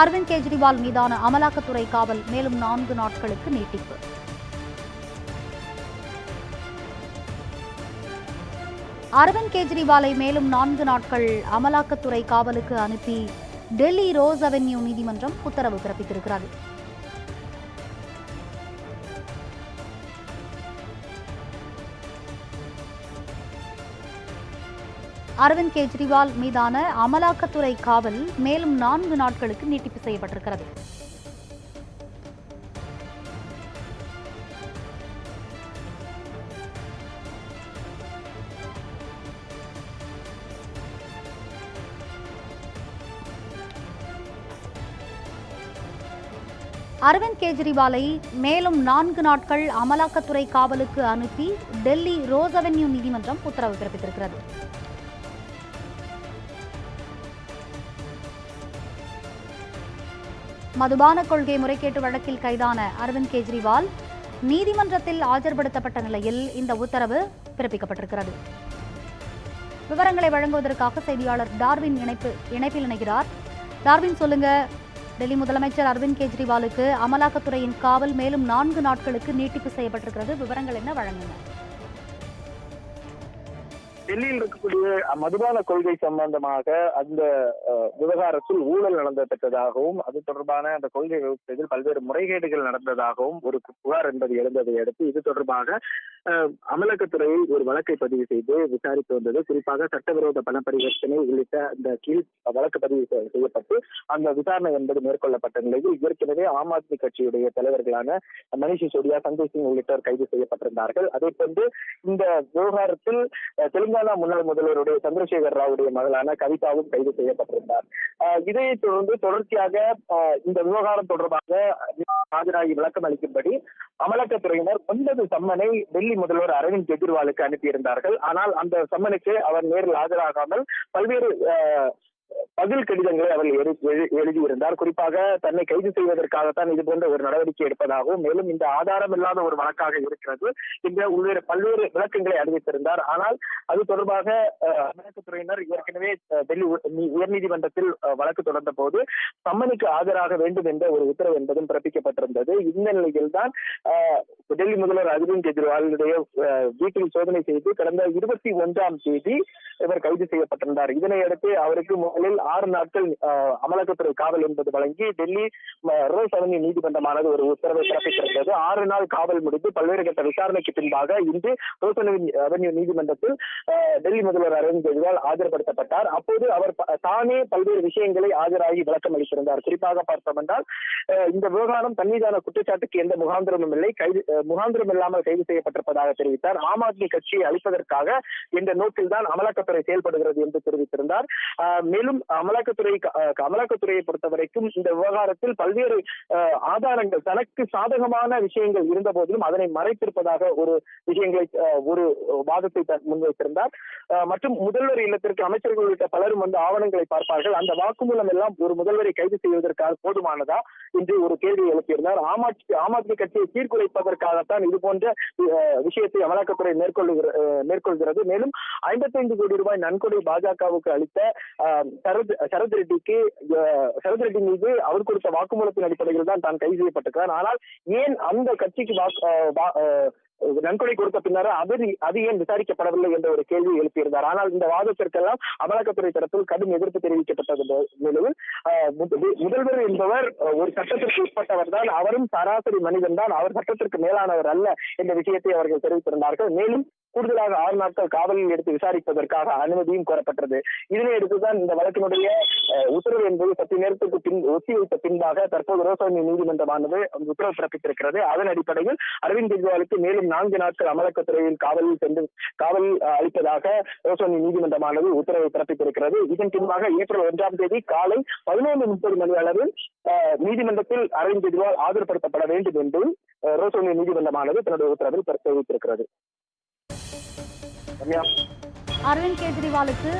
அரவிந்த் கெஜ்ரிவால் மீதான அமலாக்கத்துறை காவல் மேலும் நான்கு நாட்களுக்கு நீட்டிப்பு. அரவிந்த் கெஜ்ரிவாலை மேலும் நான்கு நாட்கள் அமலாக்கத்துறை காவலுக்கு அனுப்பி டெல்லி ரோஸ் அவென்யூ நீதிமன்றம் உத்தரவு பிறப்பித்திருக்கிறது. அரவிந்த் கெஜ்ரிவால் மீதான அமலாக்கத்துறை காவல் மேலும் நான்கு நாட்களுக்கு நீட்டிப்பு செய்யப்பட்டிருக்கிறது. அரவிந்த் கெஜ்ரிவாலை மேலும் நான்கு நாட்கள் அமலாக்கத்துறை காவலுக்கு அனுப்பி டெல்லி ரோஸ் அவென்யூ நீதிமன்றம் உத்தரவு பிறப்பித்திருக்கிறது. மதுபான கொள்கை முறைகேட்டு வழக்கில் கைதான அரவிந்த் கெஜ்ரிவால் நீதிமன்றத்தில் ஆஜர்படுத்தப்பட்ட நிலையில் இந்த உத்தரவு பிறப்பிக்கப்பட்டிருக்கிறது. விவரங்களை வழங்குவதற்காக செய்தியாளர் டார்வின் இணைப்பு இணைப்பில் இணைகிறார். டார்வின் சொல்லுங்க டெல்லி முதலமைச்சர் அரவிந்த் கெஜ்ரிவாலுக்கு அமலாக்கத்துறையின் காவல் மேலும் நான்கு நாட்களுக்கு நீட்டிப்பு செய்யப்பட்டிருக்கிறது. விவரங்கள் என்ன? வழங்குங்க. டெல்லியில் இருக்கக்கூடிய மதுபான கொள்கை சம்பந்தமாக அந்த விவகாரத்தில் ஊழல் நடந்ததற்காகவும் அது தொடர்பான அந்த கொள்கை வகுப்பதில் பல்வேறு முறைகேடுகள் நடந்ததாகவும் ஒரு புகார் என்பது எழுந்ததை அடுத்து இது தொடர்பாக அஹ், அமலாக்கத்துறையில் ஒரு வழக்கை பதிவு செய்து விசாரித்து வந்தது. குறிப்பாக சட்டவிரோத பண பரிவர்த்தனை உள்ளிட்ட அந்த கீழ் வழக்கு பதிவு செய்யப்பட்டு அந்த விசாரணை என்பது மேற்கொள்ளப்பட்ட நிலையில் ஏற்கனவே ஆம் ஆத்மி கட்சியுடைய தலைவர்களான மணிஷ் சிசோடியா சஞ்சய் சிங் உள்ளிட்டோர் கைது செய்யப்பட்டிருந்தார்கள். அதே போன்று இந்த விவகாரத்தில் தெலுங்கு தெலுங்கானா முன்னாள் முதல்வருடைய சந்திரசேகர் ராவுடைய மகளான கவிதாவும் கைது செய்யப்பட்டிருந்தார். அஹ், தொடர்ந்து தொடர்ச்சியாக இந்த விவகாரம் தொடர்பாக ஆஜராகி விளக்கம் அளிக்கும்படி அமலாக்கத்துறையினர் ஒன்பது சம்மனை டெல்லி முதல்வர் அரவிந்த் கெஜ்ரிவாலுக்கு அனுப்பியிருந்தார்கள். ஆனால் அந்த சம்மனுக்கு அவர் நேரில் ஆஜராகாமல் பல்வேறு பதில் கடிதங்களை அவர் எழு- எழுதியிருந்தார். குறிப்பாக தன்னை கைது செய்வதற்காகத்தான் இது போன்ற ஒரு நடவடிக்கை எடுப்பதாகவும் மேலும் இந்த ஆதாரம் இல்லாத ஒரு வழக்காக இருக்கிறது என்ற உள்ளிட்ட பல்வேறு விளக்கங்களை அறிவித்திருந்தார். ஆனால் அது தொடர்பாக அமெரிக்க அமலாக்கத்துறையினர் ஏற்கனவே டெல்லி உ- நீ- உயர்நீதிமன்றத்தில் வழக்கு தொடர்ந்த போது சம்மனுக்கு ஆஜராக வேண்டும் என்ற ஒரு உத்தரவு என்பதும் பிறப்பிக்கப்பட்டிருந்தது. இந்த நிலையில்தான் அஹ், டெல்லி முதல்வர் அரவிந்த் கெஜ்ரிவாலுடைய வீட்டில் சோதனை செய்து கடந்த இருபத்தி ஒன்றாம் தேதி இவர் கைது செய்யப்பட்டிருந்தார். இதனை அடுத்து அவருக்கு முதலில் ஆறு நாட்கள் அமலாக்கத்துறை காவல் என்பது வழங்கி டெல்லி ரோஸ் அவென்யூ நீதிமன்றமானது ஒரு உத்தரவை பிறப்பித்திருந்தது. ஆறு நாள் காவல் முடிந்து பல்வேறு கட்ட விசாரணைக்கு பின்பாக இன்று ரோஸ் அவென்யூ நீதிமன்றத்தில் டெல்லி முதல்வர் அரவிந்த் கெஜ்ரிவால் ஆஜர்படுத்தப்பட்டார். அப்போது அவர் தானே பல்வேறு விஷயங்களை ஆஜராகி விளக்கம் அளித்திருந்தார். குறிப்பாக பார்த்தோம் என்றால் இந்த விவகாரம் தன் மீதான குற்றச்சாட்டுக்கு எந்த முகாந்திரமும் இல்லை. கைது முகாந்திரம் இல்லாமல் கைது செய்யப்பட்டிருப்பதாக தெரிவித்தார். ஆம் ஆத்மி கட்சியை அழிப்பதற்காக இந்த நோக்கில் தான் அமலாக்கத்துறை செயல்படுகிறது என்று தெரிவித்திருந்தார். மேலும் அமலாக்கத்துறை அமலாக்கத்துறையை பொறுத்த வரைக்கும் இந்த விவகாரத்தில் பல்வேறு ஆதாரங்கள் தனக்கு சாதகமான விஷயங்கள் இருந்த போதிலும் அதனை மறைத்திருப்பதாக ஒரு விஷயங்களை ஒரு வாதத்தை முன்வைத்திருந்தார் மற்றும் முதல்வர் இல்லத்திற்கு அமைச்சர்கள் உள்ளிட்ட பலரும் வந்து ஆவணங்களை பார்ப்பார்கள். அந்த வாக்குமூலம் எல்லாம் ஒரு முதல்வரை கைது செய்வதற்காக போதுமானதா? என்று ஒரு கேள்வி எழுப்பியிருந்தார். ஆம் ஆத்மி கட்சியை சீர்குலைப்பதற்கு சீர்குலைப்பதற்காகத்தான் இது போன்ற விஷயத்தை அமலாக்கத்துறை மேற்கொள்ளுகிற மேற்கொள்கிறது. மேலும் ஐம்பத்தைந்து கோடி ரூபாய் நன்கொடை பாஜகவுக்கு அளித்த சரத் சரத் ரெட்டிக்கு சரத் ரெட்டி மீது அவர் கொடுத்த வாக்குமூலத்தின் அடிப்படையில் தான் தான் கைது செய்யப்பட்டிருக்கிறார். ஆனால் ஏன் அந்த கட்சிக்கு நன்கொடை கொடுத்த பின்னர் அது அது ஏன் விசாரிக்கப்படவில்லை என்ற ஒரு கேள்வி எழுப்பியிருந்தார். ஆனால் இந்த வாதத்திற்கெல்லாம் அமலாக்கத்துறை தரப்பில் கடும் எதிர்ப்பு தெரிவிக்கப்பட்டது நிலையில் ஆஹ், முதல்வர் என்பவர் ஒரு சட்டத்திற்கு உட்பட்டவர் தான். அவரும் சராசரி மனிதன் தான். அவர் சட்டத்திற்கு மேலானவர் அல்ல என்ற விஷயத்தை அவர்கள் தெரிவித்திருந்தார்கள். மேலும் கூடுதலாக ஆறு நாட்கள் காவலில் எடுத்து விசாரிப்பதற்காக அனுமதியும் கோரப்பட்டது. இதனை அடுத்துதான் இந்த வழக்கினுடைய உத்தரவு என்பது சற்று நேரத்துக்கு பின் ஒத்திவைத்த பின்பாக தற்போது ரோசாணி நீதிமன்றமானது அந்த உத்தரவு பிறப்பித்திருக்கிறது அதன் அடிப்படையில் அரவிந்த் கெஜ்ரிவாலுக்கு மேலும் நான்கு நாட்கள் அமலாக்கத்துறையில் காவலில் சென்று காவல் அளிப்பதாக ரோசாணி நீதிமன்றமானது உத்தரவை பிறப்பித்திருக்கிறது. இதன் பின்பாக ஏப்ரல் ஒன்றாம் தேதி காலை பதினொன்று முப்பது மணி அளவில் நீதிமன்றத்தில் அரவிந்த் கெஜ்ரிவால் ஆஜர்படுத்தப்பட வேண்டும் என்றும் ரோசோனி நீதிமன்றமானது தன்னுடைய உத்தரவில் தெரிவித்திருக்கிறது. அரவிந்த் கெஜ்ரிவாலுக்கு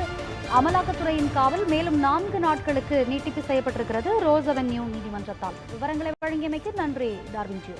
அமலாக்கத்துறையின் காவல் மேலும் நான்கு நாட்களுக்கு நீட்டிப்பு செய்யப்பட்டிருக்கிறது ரோஸ் அவென்யூ நீதிமன்றத்தால். விவரங்களை வழங்கியமைக்கு நன்றி டார்வின் ஜியோ.